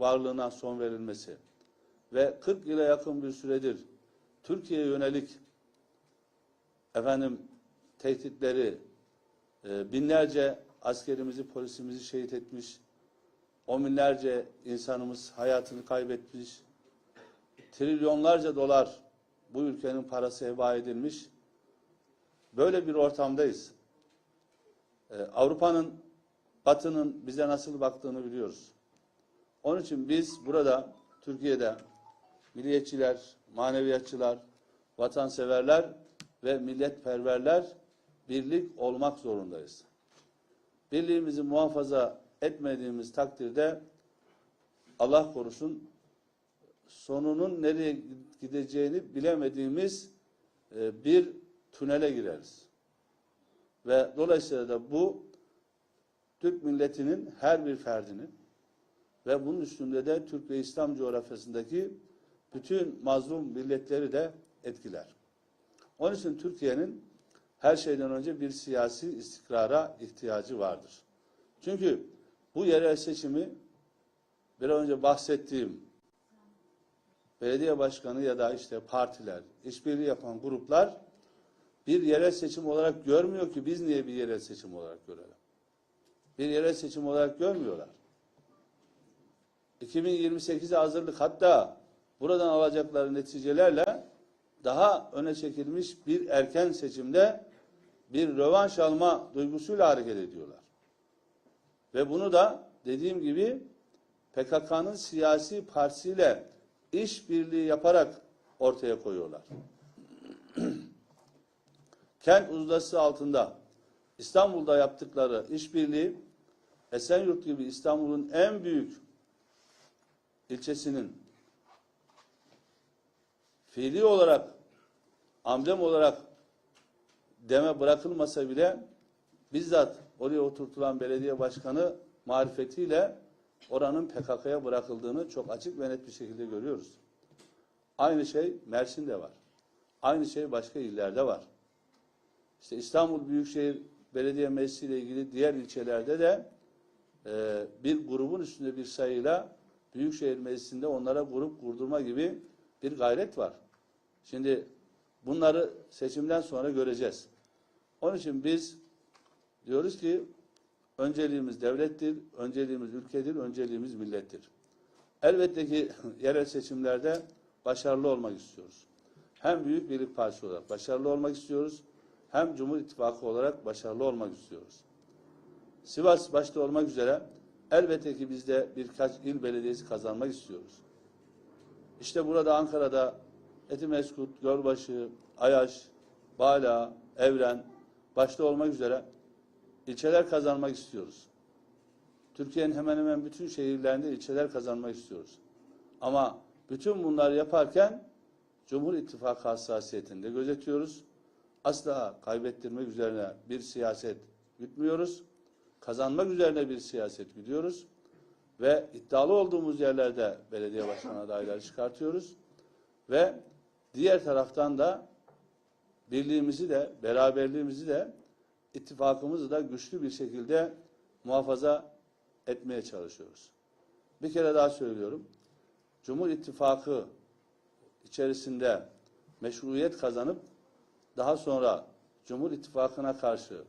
varlığına son verilmesi ve 40 yıla yakın bir süredir Türkiye'ye yönelik efendim tehditleri e, binlerce askerimizi, polisimizi şehit etmiş, on binlerce insanımız hayatını kaybetmiş, trilyonlarca dolar bu ülkenin parası heba edilmiş. Böyle bir ortamdayız. Ee, Avrupa'nın, Batı'nın bize nasıl baktığını biliyoruz. Onun için biz burada Türkiye'de milliyetçiler, maneviyatçılar, vatanseverler ve milletperverler birlik olmak zorundayız. Birliğimizi muhafaza etmediğimiz takdirde Allah korusun sonunun nereye gideceğini bilemediğimiz e, bir tünele gireriz. Ve dolayısıyla da bu Türk milletinin her bir ferdini ve bunun üstünde de Türk ve İslam coğrafyasındaki bütün mazlum milletleri de etkiler. Onun için Türkiye'nin her şeyden önce bir siyasi istikrara ihtiyacı vardır. Çünkü bu yerel seçimi bir önce bahsettiğim belediye başkanı ya da işte partiler, işbirliği yapan gruplar bir yerel seçim olarak görmüyor ki biz niye bir yerel seçim olarak görelim? Bir yerel seçim olarak görmüyorlar. 2028'e hazırlık hatta buradan alacakları neticelerle daha öne çekilmiş bir erken seçimde bir rövanş alma duygusuyla hareket ediyorlar. Ve bunu da dediğim gibi PKK'nın siyasi partisiyle işbirliği yaparak ortaya koyuyorlar. Kent uzlaşısı altında İstanbul'da yaptıkları işbirliği Esenyurt gibi İstanbul'un en büyük ilçesinin fiili olarak amblem olarak deme bırakılmasa bile bizzat oraya oturtulan belediye başkanı marifetiyle oranın PKK'ya bırakıldığını çok açık ve net bir şekilde görüyoruz. Aynı şey Mersin'de var. Aynı şey başka illerde var. İşte İstanbul Büyükşehir Belediye Meclisi ile ilgili diğer ilçelerde de e, bir grubun üstünde bir sayıyla Büyükşehir Meclisi'nde onlara grup kurdurma gibi bir gayret var. Şimdi bunları seçimden sonra göreceğiz. Onun için biz diyoruz ki önceliğimiz devlettir, önceliğimiz ülkedir, önceliğimiz millettir. Elbette ki yerel seçimlerde başarılı olmak istiyoruz. Hem Büyük Birlik Partisi olarak başarılı olmak istiyoruz, hem Cumhur İttifakı olarak başarılı olmak istiyoruz. Sivas başta olmak üzere elbette ki biz de birkaç il belediyesi kazanmak istiyoruz. İşte burada Ankara'da Etimeskut, Gölbaşı, Ayaş, Bala, Evren başta olmak üzere ilçeler kazanmak istiyoruz. Türkiye'nin hemen hemen bütün şehirlerinde ilçeler kazanmak istiyoruz. Ama bütün bunları yaparken Cumhur İttifakı hassasiyetinde gözetiyoruz. Asla kaybettirmek üzerine bir siyaset gütmüyoruz. Kazanmak üzerine bir siyaset gidiyoruz. Ve iddialı olduğumuz yerlerde belediye başkan adayları çıkartıyoruz. Ve diğer taraftan da birliğimizi de, beraberliğimizi de, ittifakımızı da güçlü bir şekilde muhafaza etmeye çalışıyoruz. Bir kere daha söylüyorum. Cumhur İttifakı içerisinde meşruiyet kazanıp daha sonra Cumhur İttifakı'na karşı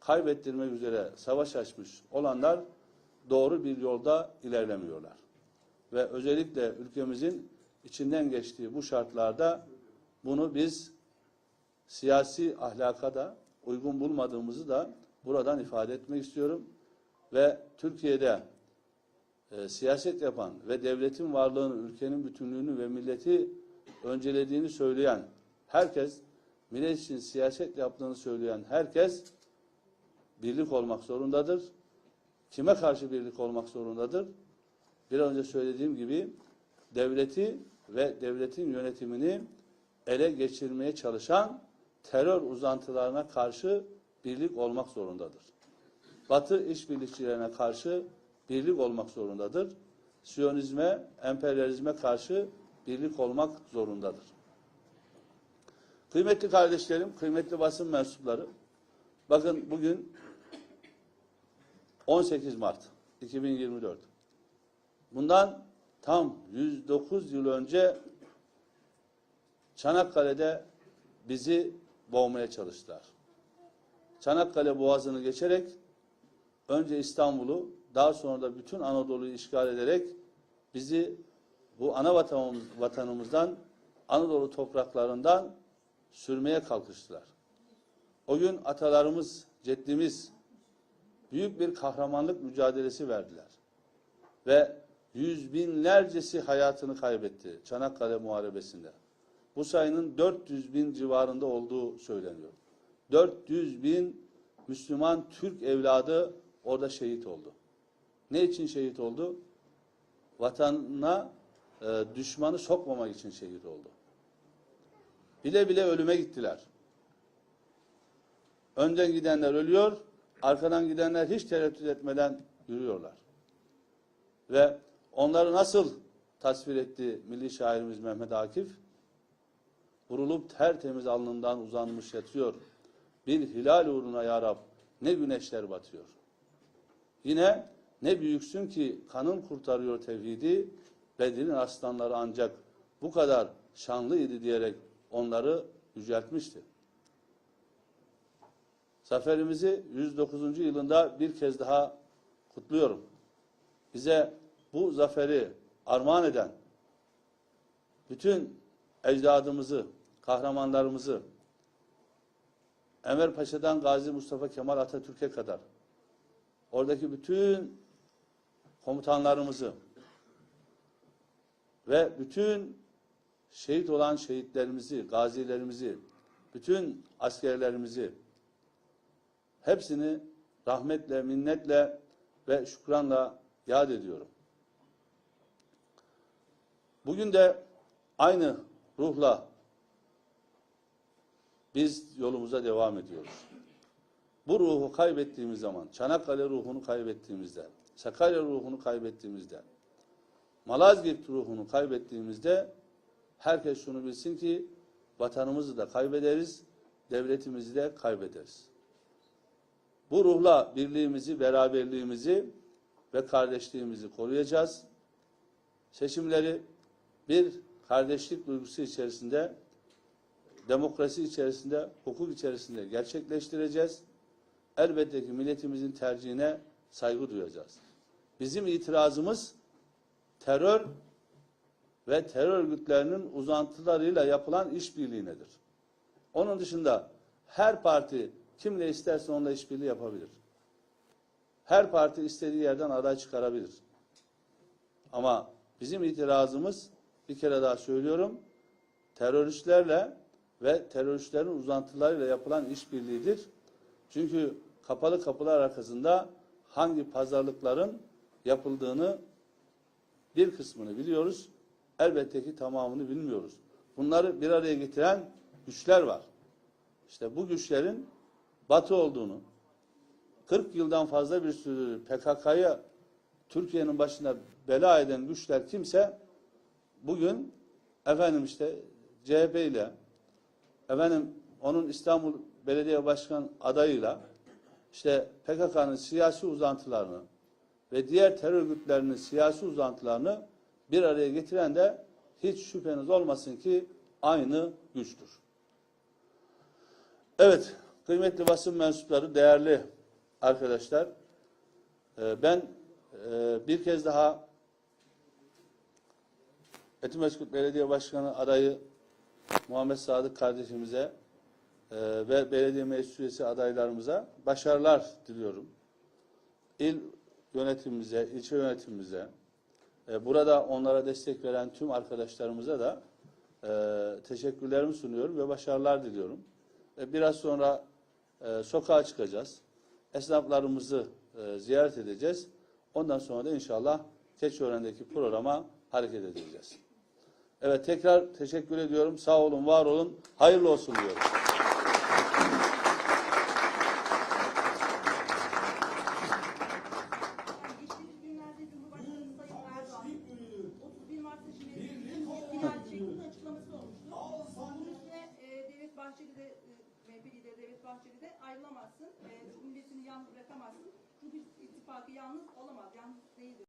kaybettirmek üzere savaş açmış olanlar doğru bir yolda ilerlemiyorlar. Ve özellikle ülkemizin içinden geçtiği bu şartlarda bunu biz siyasi ahlaka da uygun bulmadığımızı da buradan ifade etmek istiyorum. Ve Türkiye'de e, siyaset yapan ve devletin varlığını, ülkenin bütünlüğünü ve milleti öncelediğini söyleyen herkes, millet için siyaset yaptığını söyleyen herkes birlik olmak zorundadır. Kime karşı birlik olmak zorundadır? Bir önce söylediğim gibi devleti ve devletin yönetimini ele geçirmeye çalışan terör uzantılarına karşı birlik olmak zorundadır. Batı işbirlikçilerine karşı birlik olmak zorundadır. Siyonizme, emperyalizme karşı birlik olmak zorundadır. Kıymetli kardeşlerim, kıymetli basın mensupları, bakın bugün 18 Mart 2024. bundan tam 109 yıl önce Çanakkale'de bizi boğmaya çalıştılar. Çanakkale Boğazı'nı geçerek önce İstanbul'u daha sonra da bütün Anadolu'yu işgal ederek bizi bu ana vatanımız, vatanımızdan Anadolu topraklarından sürmeye kalkıştılar. O gün atalarımız, ceddimiz büyük bir kahramanlık mücadelesi verdiler. Ve yüz binlercesi hayatını kaybetti Çanakkale Muharebesi'nde. Bu sayının 400 bin civarında olduğu söyleniyor. 400 bin Müslüman Türk evladı orada şehit oldu. Ne için şehit oldu? Vatanına e, düşmanı sokmamak için şehit oldu. Bile bile ölüme gittiler. Önden gidenler ölüyor, arkadan gidenler hiç tereddüt etmeden yürüyorlar. Ve onları nasıl tasvir etti milli şairimiz Mehmet Akif? Vurulup tertemiz alnından uzanmış yatıyor. Bir hilal uğruna ya Rab ne güneşler batıyor. Yine ne büyüksün ki kanın kurtarıyor tevhidi, Bedir'in aslanları ancak bu kadar şanlıydı diyerek onları yüceltmişti. Zaferimizi 109. yılında bir kez daha kutluyorum. Bize bu zaferi armağan eden bütün ecdadımızı, kahramanlarımızı Enver Paşa'dan Gazi Mustafa Kemal Atatürk'e kadar oradaki bütün komutanlarımızı ve bütün şehit olan şehitlerimizi, gazilerimizi, bütün askerlerimizi hepsini rahmetle, minnetle ve şükranla yad ediyorum. Bugün de aynı ruhla biz yolumuza devam ediyoruz. Bu ruhu kaybettiğimiz zaman, Çanakkale ruhunu kaybettiğimizde, Sakarya ruhunu kaybettiğimizde, Malazgirt ruhunu kaybettiğimizde herkes şunu bilsin ki vatanımızı da kaybederiz, devletimizi de kaybederiz. Bu ruhla birliğimizi, beraberliğimizi ve kardeşliğimizi koruyacağız. Seçimleri bir kardeşlik duygusu içerisinde, demokrasi içerisinde, hukuk içerisinde gerçekleştireceğiz. Elbette ki milletimizin tercihine saygı duyacağız. Bizim itirazımız terör ve terör örgütlerinin uzantılarıyla yapılan işbirliğinedir. Onun dışında her parti kimle isterse onunla işbirliği yapabilir. Her parti istediği yerden aday çıkarabilir. Ama bizim itirazımız bir kere daha söylüyorum teröristlerle ve teröristlerin uzantılarıyla yapılan işbirliğidir. Çünkü kapalı kapılar arkasında hangi pazarlıkların yapıldığını bir kısmını biliyoruz. Elbette ki tamamını bilmiyoruz. Bunları bir araya getiren güçler var. İşte bu güçlerin Batı olduğunu, 40 yıldan fazla bir süre PKK'ya Türkiye'nin başına bela eden güçler kimse bugün efendim işte CHP ile efendim onun İstanbul Belediye Başkan adayıyla işte PKK'nın siyasi uzantılarını ve diğer terör örgütlerinin siyasi uzantılarını bir araya getiren de hiç şüpheniz olmasın ki aynı güçtür. Evet, kıymetli basın mensupları, değerli arkadaşlar, e, ben e, bir kez daha Etimeskut Belediye Başkanı adayı Muhammed Sadık kardeşimize e, ve belediye meclis üyesi adaylarımıza başarılar diliyorum. İl yönetimimize, ilçe yönetimimize, burada onlara destek veren tüm arkadaşlarımıza da teşekkürlerimi sunuyorum ve başarılar diliyorum. Biraz sonra e, sokağa çıkacağız. Esnaflarımızı e, ziyaret edeceğiz. Ondan sonra da inşallah Keçiören'deki programa hareket edeceğiz. Evet tekrar teşekkür ediyorum. Sağ olun, var olun. Hayırlı olsun diyorum. Lideri Devlet Bahçeli de ayrılamazsın. E, milletini yalnız bırakamazsın. Çünkü ittifakı yalnız olamaz. Yalnız değildir.